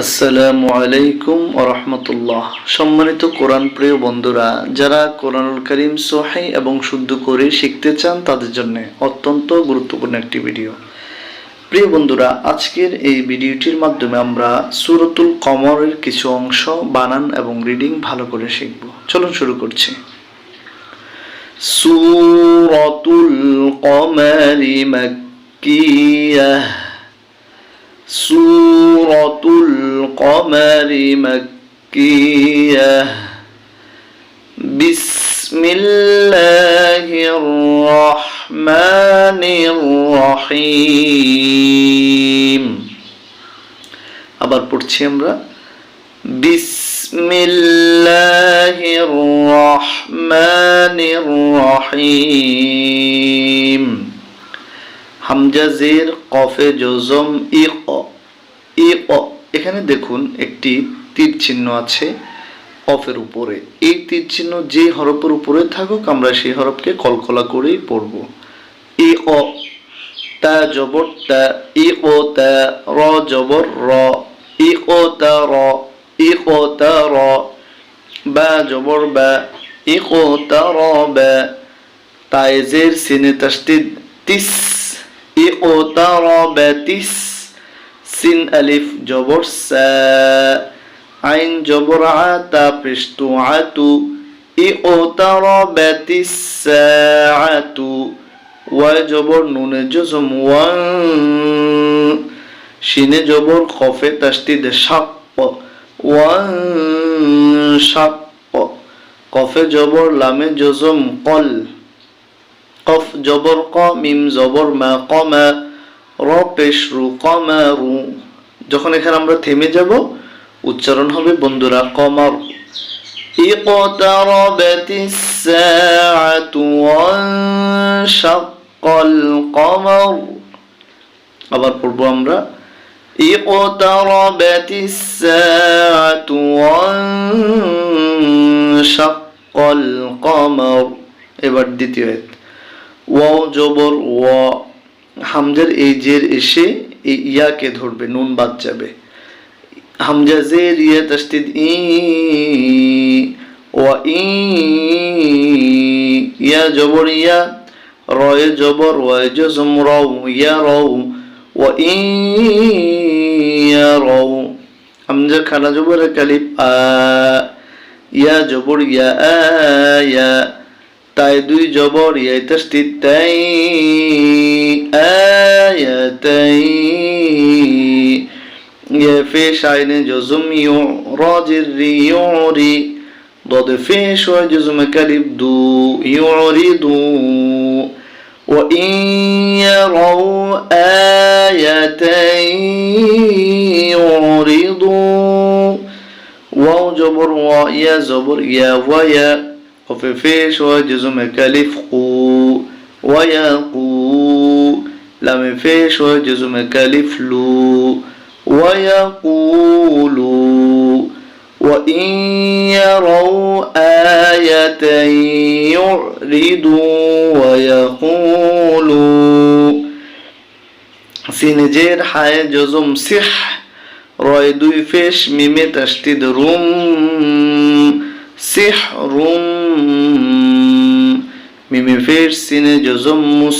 আসসালামু আলাইকুম রহমতুল্লাহ। সম্মানিত কোরআন প্রিয় বন্ধুরা, যারা কোরআনুল করিম সোহাই এবং শুদ্ধ করে শিখতে চান তাদের জন্য অত্যন্ত গুরুত্বপূর্ণ একটি ভিডিও। প্রিয় বন্ধুরা, আজকের এই ভিডিওটির মাধ্যমে আমরা সুরতুল কমরের কিছু অংশ বানান এবং রিডিং ভালো করে শিখব। চলুন শুরু করছি। সুরতুল কমারি মাক্কিয়াহ سورة القمر مكية بسم الله الرحمن الرحيم আবার পড়ছি আমরা বিসমিল্লাহির রহমানির রহিম হামজা জের কফে জজম ইক ইক এখানে দেখুন একটি তীর চিহ্ন আছে অফের উপরে। এই তীর চিহ্ন যে হরফের উপরে থাকুক, আমরা সেই হরফকে কলকলা করেই পড়ব। ই অ, তা জবর, তা ই ও তা, র জবর, র। ই ও তা, র ই ও তা, র। বা জবর, বা ই ও তা, র, বা। তাইজের সিনে তাসদিদ, তিস। ইকতারাবাতিস সিন আলিফ জবর আইন জবর আতা পৃষ্ঠ আতু ইকতারাবাতিস সাআতু ওয়া জবর নুনে ওয়ান শিনে জবর খফে তাসদিদ শাক ওয়ান শাক কফে জবর লামে জজম কল, কফ জবর ক, মিম জবর মা কমা র পেশ রু কমা রু যখন এখানে আমরা থেমে যাব উচ্চারণ হবে বন্ধুরা কমার اقتربت الساعة وانشق القمر আবার পড়বো আমরা اقتربت الساعة وانشق القمر এবার দ্বিতীয় আয়াত ওয়াও জবর ওয়া হামজার এই জের এসে এই ইয়াকে ধরবে, নুন বাদ যাবে। হামজা জের, ইয়া তাসদিদ ই, ওয়া, ই, ইয়া জবর, ইয়া, রয়ে জবর ওয়াই জজম রাও, ইয়া, রাও, ওয়া, ই, ইয়া, রাও। হামজা খানা জবর কালিফ, আ, ইয়া জবর, ইয়া, আ, ইয়া, তাই দুই জবর ইয়া তাসদিদ তাই آيتين في شعر جزم يعرج يعري ضد فيش وجزم كلب دو يعرضوا وإن يروا آية يعرضوا واو جبر ويا زبر يا ويا وفي فيش وجزم كلفقوا ويقوا ويقو لم فيش وجزم كلف لو ويقولوا وإن يروا آية يعرضوا ويقولوا সিনেজের হায় জজম সিহ রয় দুই ফেশ মিমে তাসদিদ রুম সিহ রুম মিমে ফের সিনে জজম মুস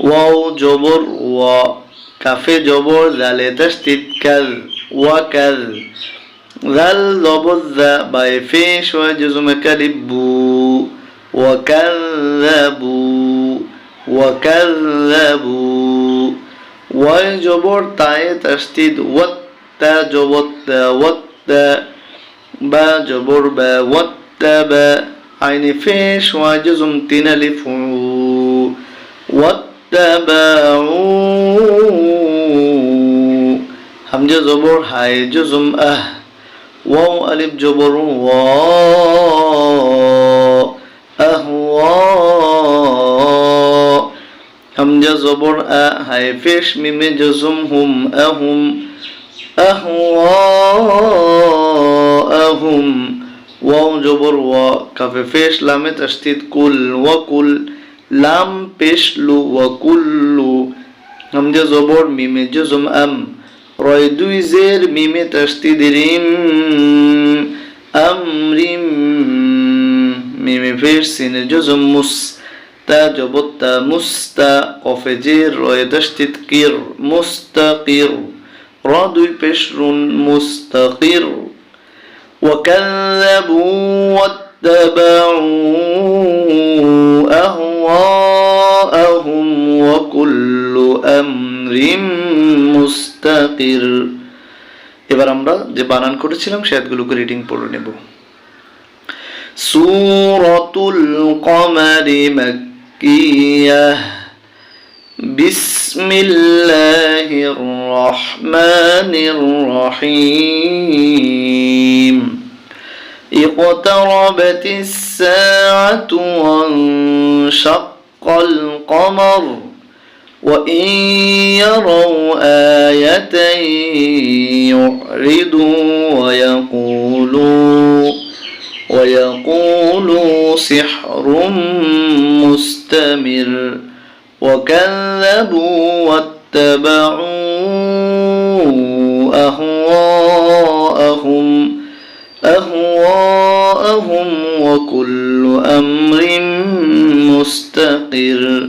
واو جبر و كاف جبر ذل تشتد كذ وكذ ذل ضبط ذا بايفيش وجزم كذبوا وكذبوا وكذبوا والجبر تاي تشديد وت جبت وت با جبر با وت با عين فيش وجزم تنلف وت اتبعوا. حمجة زبر هاي جزم أه. واو ألف جبر واو. أهوا حمجة زبر أ. هاي فيش ميم جزم هم أهم. أهواءهم واو جبر و كاف فيش لام تشديد كل وكل. লাম পেশ লু ওয়া কুল্লু হামজা জবর মিমে জজম আম রয় দুই জের মিমে তাসদিদ রিম আমরিম মিমে ফেশ সিনে জজম মুস তা জবত্তা মুস্তা কফে জের রয় তাসদিদ কির মুস্তাকির র দুই পেশ রুন মুস্তাকির وكذبوا واتبعوا وكل أمر مستقر এবার আমরা যে বানান করেছিলাম সে আয়াতগুলোকে রিডিং পড়ে নেব সূরাতুল কমারি মাক্কিয়াহ بسم الله الرحمن الرحيم اقتربت الساعة وانشق القمر وإن يروا آية يعرضوا ويقولوا ويقولوا سحر مستمر وكذبوا واتبعوا أهواءهم أهواءهم وكل أمر مستقر